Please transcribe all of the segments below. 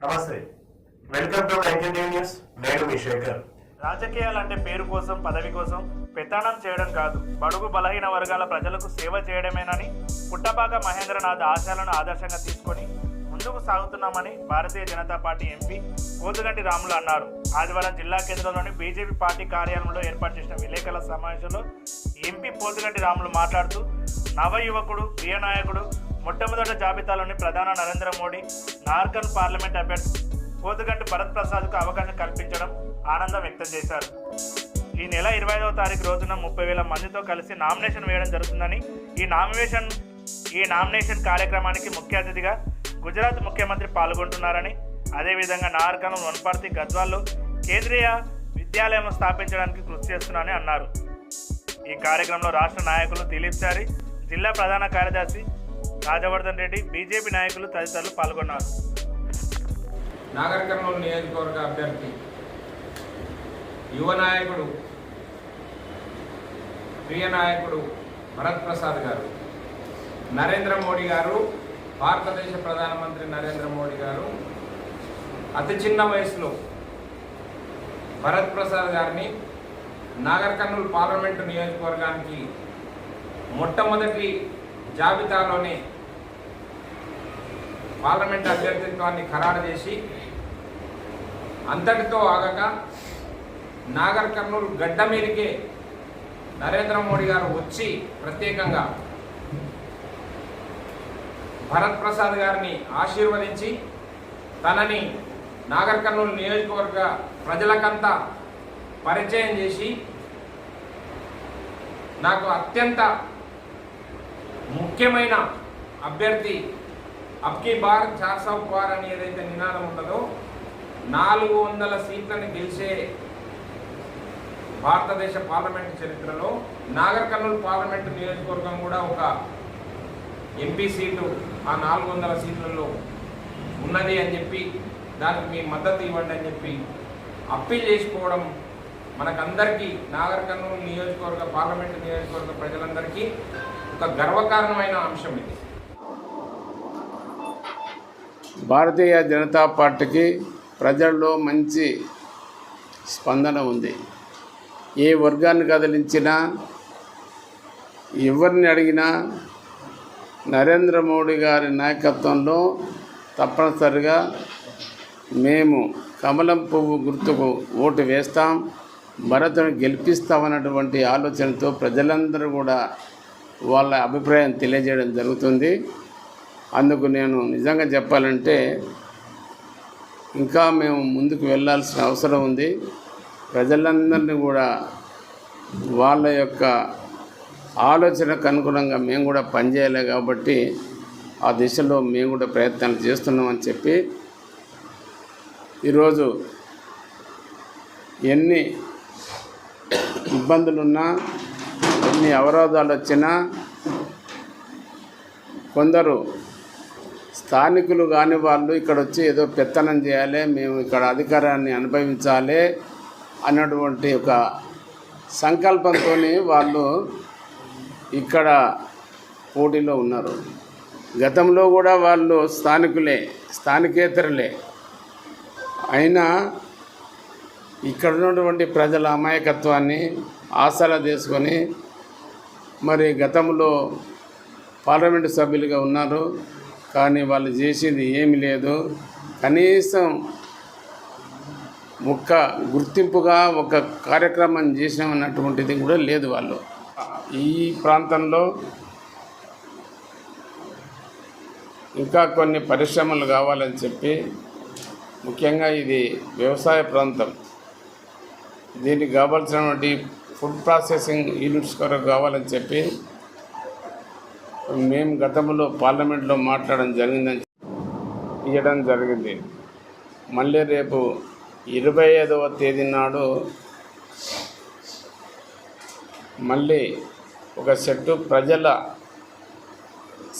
నమస్తే. Welcome to news నేను మీ శేఖర్. రాజకీయాలంటే పేరు కోసం పదవి కోసం పెత్తనం చేయడం కాదు. బడుగు బలహీన వర్గాల ప్రజలకు సేవ చేయడమేనని పుట్టపాక మహేంద్రనాథ్ ఆశయాలను ఆదర్శంగా తీసుకొని ముందుకు సాగుతున్నామని భారతీయ జనతా పార్టీ ఎంపీ కోతుగంటి రాములు అన్నారు. ఆదివారం జిల్లా కేంద్రంలోని బీజేపీ పార్టీ కార్యాలయంలో ఏర్పాటు చేసిన విలేకరుల సమావేశంలో ఎంపీ పోతుగంటి రాములు మాట్లాడుతూ నవ యువకుడు ప్రియ నాయకుడు మొట్టమొదటి జాబితాలోని ప్రధాన నరేంద్ర మోడీ నార్కన్ పార్లమెంట్ అభ్యర్థి కోతుగంటి భరత్ ప్రసాద్కు అవకాశం కల్పించడం ఆనందం వ్యక్తం చేశారు. ఈ నెల ఇరవై ఐదవ తారీఖు రోజున ముప్పై వేల మందితో కలిసి నామినేషన్ వేయడం జరుగుతుందని ఈ నామినేషన్ ఈ నామినేషన్ కార్యక్రమానికి ముఖ్య అతిథిగా గుజరాత్ ముఖ్యమంత్రి పాల్గొంటున్నారని అదేవిధంగా నార్కన్ వనపర్తి గద్వాల్లో కేంద్రీయ విద్యాలయం స్థాపించడానికి కృషి చేస్తున్నానని అన్నారు. ఈ కార్యక్రమంలో రాష్ట్ర నాయకులు దిలీప్ చారి జిల్లా ప్రధాన కార్యదర్శి రాజవర్ధన్ రెడ్డి బీజేపీ నాయకులు తదితరులు పాల్గొన్నారు. నాగర్ కర్నూలు నియోజకవర్గ అభ్యర్థి యువ నాయకుడు ప్రియ నాయకుడు భరత్ ప్రసాద్ గారు నరేంద్ర మోడీ గారు భారతదేశ ప్రధానమంత్రి నరేంద్ర మోడీ గారు అతి చిన్న వయసులో భరత్ ప్రసాద్ గారిని నాగర్ కర్నూలు పార్లమెంటు నియోజకవర్గానికి మొట్టమొదటి జాబితాలోనే పార్లమెంట్ అభ్యర్థిత్వాన్ని ఖరారు చేసి అంతటితో ఆగక నాగర్ కర్నూలు గడ్డ మీదకే నరేంద్ర మోడీ గారు వచ్చి ప్రత్యేకంగా భరత్ ప్రసాద్ గారిని ఆశీర్వదించి తనని నాగర్ కర్నూలు నియోజకవర్గ ప్రజలకంతా పరిచయం చేసి నాకు అత్యంత ముఖ్యమైన అభ్యర్థి అబ్కి బార్ చార్సాబ్ బార్ అని ఏదైతే నినాదం ఉంటుందో నాలుగు వందల సీట్లను గెలిచే భారతదేశ పార్లమెంటు చరిత్రలో నాగర్ కర్నూలు పార్లమెంటు నియోజకవర్గం కూడా ఒక ఎంపీ సీటు ఆ నాలుగు వందల సీట్లలో ఉన్నది అని చెప్పి దానికి మీ మద్దతు ఇవ్వండి అని చెప్పి అప్పీల్ చేసుకోవడం మనకందరికీ నాగర్ కర్నూలు నియోజకవర్గ పార్లమెంటు నియోజకవర్గ ప్రజలందరికీ ఒక గర్వకారణమైన అంశం ఇది. భారతీయ జనతా పార్టీకి ప్రజల్లో మంచి స్పందన ఉంది. ఏ వర్గాన్ని కదిలించినా ఎవరిని అడిగినా నరేంద్ర మోడీ గారి నాయకత్వంలో తప్పనిసరిగా మేము కమలం పువ్వు గుర్తుకు ఓటు వేస్తాం భరతను గెలిపిస్తామన్నటువంటి ఆలోచనతో ప్రజలందరూ కూడా వాళ్ళ అభిప్రాయం తెలియజేయడం జరుగుతుంది. అందుకు నేను నిజంగా చెప్పాలంటే ఇంకా మేము ముందుకు వెళ్ళాల్సిన అవసరం ఉంది. ప్రజలందరినీ కూడా వాళ్ళ యొక్క ఆలోచనకు అనుగుణంగా మేము కూడా పనిచేయాలి కాబట్టి ఆ దిశలో మేము కూడా ప్రయత్నాలు చేస్తున్నామని చెప్పి ఈరోజు ఎన్ని ఇబ్బందులున్నా ఎన్ని అవరోధాలు వచ్చినా కొందరు స్థానికులు కాని వాళ్ళు ఇక్కడ వచ్చి ఏదో పెత్తనం చేయాలి మేము ఇక్కడ అధికారాన్ని అనుభవించాలి అన్నటువంటి ఒక సంకల్పంతో వాళ్ళు ఇక్కడ పోటీలో ఉన్నారు. గతంలో కూడా వాళ్ళు స్థానికులే స్థానికేతరులే. అయినా ఇక్కడ ఉన్నటువంటి ప్రజల అమాయకత్వాన్ని ఆసరా తీసుకొని మరి గతంలో పార్లమెంటు సభ్యులుగా ఉన్నారు. కానీ వాళ్ళు చేసేది ఏమీ లేదు. కనీసం ఒక్క గుర్తింపుగా ఒక కార్యక్రమం చేసామన్నటువంటిది కూడా లేదు వాళ్ళు. ఈ ప్రాంతంలో ఇంకా కొన్ని పరిశ్రమలు కావాలని చెప్పి ముఖ్యంగా ఇది వ్యవసాయ ప్రాంతం. దీనికి కావాల్సినటువంటి ఫుడ్ ప్రాసెసింగ్ యూనిట్స్ కొరకు కావాలని చెప్పి మేము గతంలో పార్లమెంట్లో మాట్లాడడం జరిగిందని ఇవ్వడం జరిగింది. మళ్ళీ రేపు ఇరవై ఐదవ తేదీ నాడు మళ్ళీ ఒక సెట్టు ప్రజల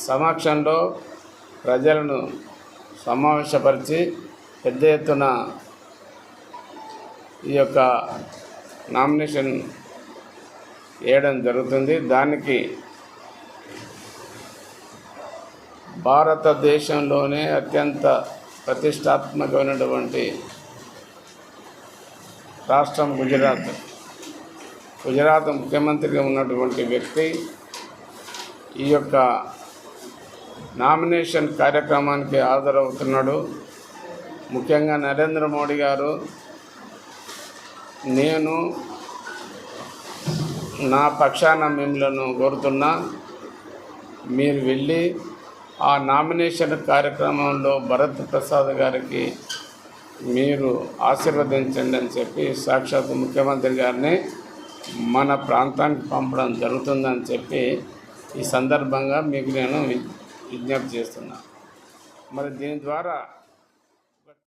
సమక్షంలో ప్రజలను సమావేశపరిచి పెద్ద ఎత్తున ఈ యొక్క నామినేషన్ వేయడం జరుగుతుంది. దానికి భారతదేశంలోనే అత్యంత ప్రతిష్టాత్మకమైనటువంటి రాష్ట్రం గుజరాత్. గుజరాత్ ముఖ్యమంత్రిగా ఉన్నటువంటి వ్యక్తి ఈ యొక్క నామినేషన్ కార్యక్రమానికి హాజరవుతున్నాడు. ముఖ్యంగా నరేంద్ర మోడీ గారు నేను నా పక్షాన మిమ్మలను కోరుతున్నా మీరు వెళ్ళి ఆ నామినేషన్ కార్యక్రమంలో భరత్ ప్రసాద్ గారికి మీరు ఆశీర్వదించండి అని చెప్పి సాక్షాత్ ముఖ్యమంత్రి గారిని మన ప్రాంతానికి పంపడం జరుగుతుందని చెప్పి ఈ సందర్భంగా మీకు నేను వి- విజ్ఞప్తి చేస్తున్నా. మరి దీని ద్వారా